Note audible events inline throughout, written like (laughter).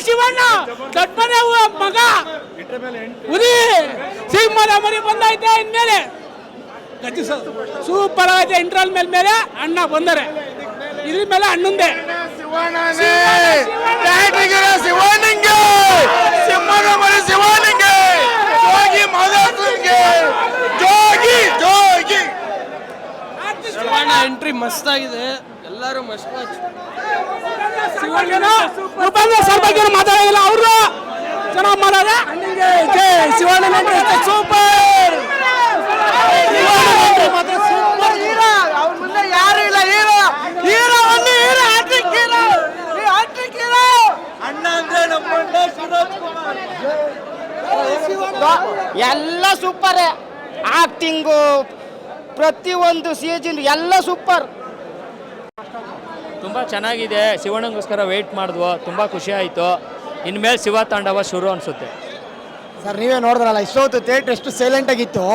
ಶಿವಣ್ಣ ದೊಡ್ಡ ಮನೆ ವ- ಮಗ. ಉದಿ ಸಿಂಹದ ಮರಿ ಬಂದೈತೆ ಇನ್ಮೇಲೆ. ಸೂಪರ್ ಆಗೈತೆ ಇಂಟ್ರಲ್ ಮೇಲೆ ಮೇಲೆ ಅಣ್ಣ ಬಂದರೆ. ಇದ್ರ ಮೇಲೆ ಅಣ್ಣಂದೆ. ಶಿವನಿಂಗೆ ಸಿಂಹದ ಮರಿ ಶಿವನಿಂಗೆ ಜೋಗಿ ಜೋಗಿ ಜೋಗಿ ಶಿವಣ್ಣ ಎಂಟ್ರಿ ಮಸ್ತಾಗಿದೆ ಎಲ್ಲರೂ ಮಸ್ತ್ ಉಪೇಂದ್ರ ಸರ್ ಬಗ್ಗೆ ಮಾತಾಡಿಲ್ಲ ಅವರು ಚೆನ್ನಾಗಿ ಮಾಡೋದೆ? ಶಿವಣ್ಣನ ಸೂಪರ್ ಅವ್ರ ಮುಂದೆ ಯಾರು ಇಲ್ಲ ಹೀರೋ. ಹೀರೋ ಒಂದು hero hattrick hero. Hattrick hero. ಅಣ್ಣ ಅಂದ್ರೆ ನಮ್ಮ ಎಲ್ಲ ಸೂಪರ್ ಆಕ್ಟಿಂಗು ಪ್ರತಿಯೊಂದು ಸೀಜನ್ ಎಲ್ಲ ಸೂಪರ್ ತುಂಬ ಚೆನ್ನಾಗಿದೆ. ಶಿವಣ್ಣಗೋಸ್ಕರ ವೆಯ್ಟ್ ಮಾಡಿದ್ವು. ತುಂಬ ಖುಷಿ ಆಯಿತು. ಇನ್ಮೇಲೆ ಶಿವ ತಾಂಡವ ಶುರು ಅನಿಸುತ್ತೆ. ಸರ್ ನೀವೇ ನೋಡಿದ್ರಲ್ಲ ಇಷ್ಟೊತ್ತು ಥಿಯೇಟ್ರ್ ಎಷ್ಟು ಸೈಲೆಂಟ್ ಆಗಿತ್ತು.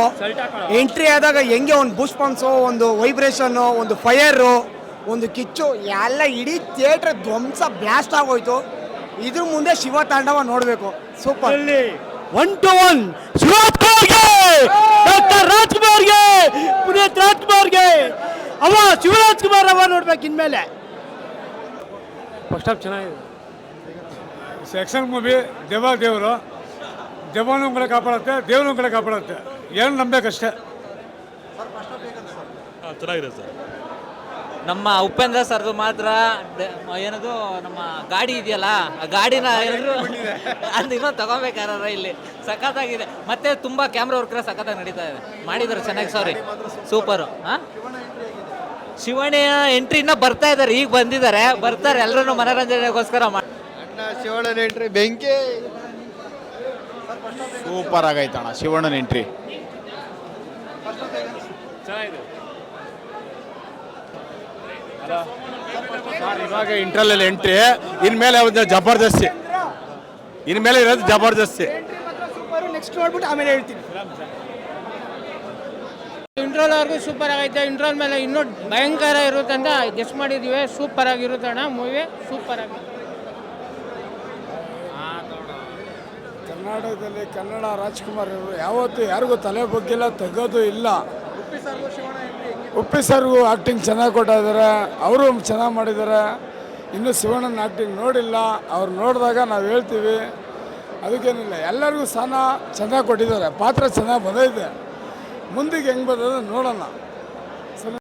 ಎಂಟ್ರಿ ಆದಾಗ ಹೆಂಗೆ ಒಂದು ಬುಷ್ ಪಂಪ್ಸು ಒಂದು ವೈಬ್ರೇಷನ್ನು ಒಂದು ಫೈಯರು ಒಂದು ಕಿಚ್ಚು ಎಲ್ಲ ಇಡೀ ಥಿಯೇಟ್ರ್ ಧ್ವಂಸ ಬ್ಲಾಸ್ಟ್ ಆಗೋಯ್ತು. ಇದ್ರ ಮುಂದೆ ಶಿವ ತಾಂಡವ ನೋಡಬೇಕು. ಸೂಪರ್ ಒನ್ ಟು ಒನ್ ಶಿವರಾಜ್ಕುಮಾರ್ಗೆ ಡಾಕ್ಟರ್ ರಾಜ್ಕುಮಾರ್ಗೆ ಪುನೀತ್ ರಾಜ್ಕುಮಾರ್ಗೆ ಅವ ಶಿವರಾಜ್ ಕುಮಾರ್ ಅವ ನೋಡ್ಬೇಕು ಇನ್ಮೇಲೆ. ಫಸ್ಟ್ ಹಾಫ್ ಚೆನ್ನಾಗಿದೆ. ಸೆಕ್ಷನ್ ಮೂವಿ ದೇವ ದೇವರು ದೆವ್ವನೂ ಕೂಡ ಕಾಪಾಡುತ್ತೆ ದೇವ್ರನ್ನೂ ಕೂಡ ಕಾಪಾಡುತ್ತೆ ಏನು ನಂಬೇಕಷ್ಟೇ ಚೆನ್ನಾಗಿದೆ ಸರ್ ನಮ್ಮ ಉಪೇಂದ್ರ ಸರ್ದು ಮಾತ್ರ ದ- ಏನದು ನಮ್ಮ ಗಾಡಿ ಇದೆಯಲ್ಲ ಆ ಗಾಡಿನ ಏನಾದ್ರು (laughs) ಅದು ಇನ್ನೂ ತಗೋಬೇಕಾರ ಇಲ್ಲಿ ಸಖತ್ತಾಗಿದೆ. ಮತ್ತೆ ತುಂಬಾ ಕ್ಯಾಮ್ರಾ ವರ್ಕ್ ಸಖತ್ತಾಗಿ ನಡೀತಾ ಇದೆ. ಮಾಡಿದ್ರು ಚೆನ್ನಾಗಿ ಸಾರಿ ಸೂಪರು ಹಾ? ಶಿವಣ್ಣಯ ಎಂಟ್ರಿ ಇನ್ನ ಬರ್ತಾ ಇದ್ದಾರೆ ಈಗ ಬಂದಿದ್ದಾರೆ. ಬರ್ತಾರೆ ಎಲ್ಲರೂ ಮನೋರಂಜನೆಗೋಸ್ಕರ ಮಾಡಿ ಶಿವಣ್ಣನ ಎಂಟ್ರಿ ಬೆಂಕಿ. ಸೂಪರ್ ಆಗೈತಣ್ಣ ಶಿವಣ್ಣನ ಎಂಟ್ರಿ. ಇವಾಗ ಇಂಟ್ರಲ್ ಎಂಟ್ರಿ. ಇನ್ಮೇಲೆ ಒಂದು ಜಬರ್ದಸ್ತಿ. ಇನ್ಮೇಲೆ ಇರೋದು ಜಬರ್ದಸ್ತಿ. ನೆಕ್ಸ್ಟ್ ನೋಡ್ಬಿಟ್ಟು ಆಮೇಲೆ ಹೇಳ್ತೀನಿ. ಇಂಟ್ರೋಲ್ ಅವ್ರಿಗೂ ಸೂಪರ್ ಆಗೈತೆ. ಇಂಟ್ರೋಲ್ ಮೇಲೆ ಇನ್ನೂ ಭಯಂಕರ ಇರುತ್ತೆ ಅಂತ ಗೆಸ್ಟ್ ಮಾಡಿದ್ದೀವಿ ಸೂಪರ್ ಆಗಿರುತ್ತೆ ಅಣ್ಣ ಮೂವಿ ಸೂಪರ್ ಆಗಿ ಕರ್ನಾಟಕದಲ್ಲಿ ಕನ್ನಡ ರಾಜ್ಕುಮಾರ್ ಅವರು ಯಾವತ್ತೂ ಯಾರಿಗೂ ತಲೆ ಬಗ್ಗಿಲ್ಲ, ತೆಗೋದು ಇಲ್ಲ. ಉಪ್ಪಿ ಸರ್ಗೂ ಆ್ಯಕ್ಟಿಂಗ್ ಚೆನ್ನಾಗಿ ಕೊಟ್ಟಿದ್ದಾರೆ. ಅವರು ಚೆನ್ನಾಗಿ ಮಾಡಿದ್ದಾರೆ. ಇನ್ನೂ ಶಿವಣ್ಣನ ಆ್ಯಕ್ಟಿಂಗ್ ನೋಡಿಲ್ಲ. ಅವ್ರು ನೋಡಿದಾಗ ನಾವು ಹೇಳ್ತೀವಿ. ಅದಕ್ಕೇನಿಲ್ಲ. ಎಲ್ಲರಿಗೂ ಸ್ಥಾನ ಚೆನ್ನಾಗಿ ಕೊಟ್ಟಿದ್ದಾರೆ. ಪಾತ್ರ ಚೆನ್ನಾಗಿ ಬಂದೈತೆ. ಮುಂದಿಗೆ ಹೆಂಗೆ ಬರ್ತದೆ ನೋಡೋಣ.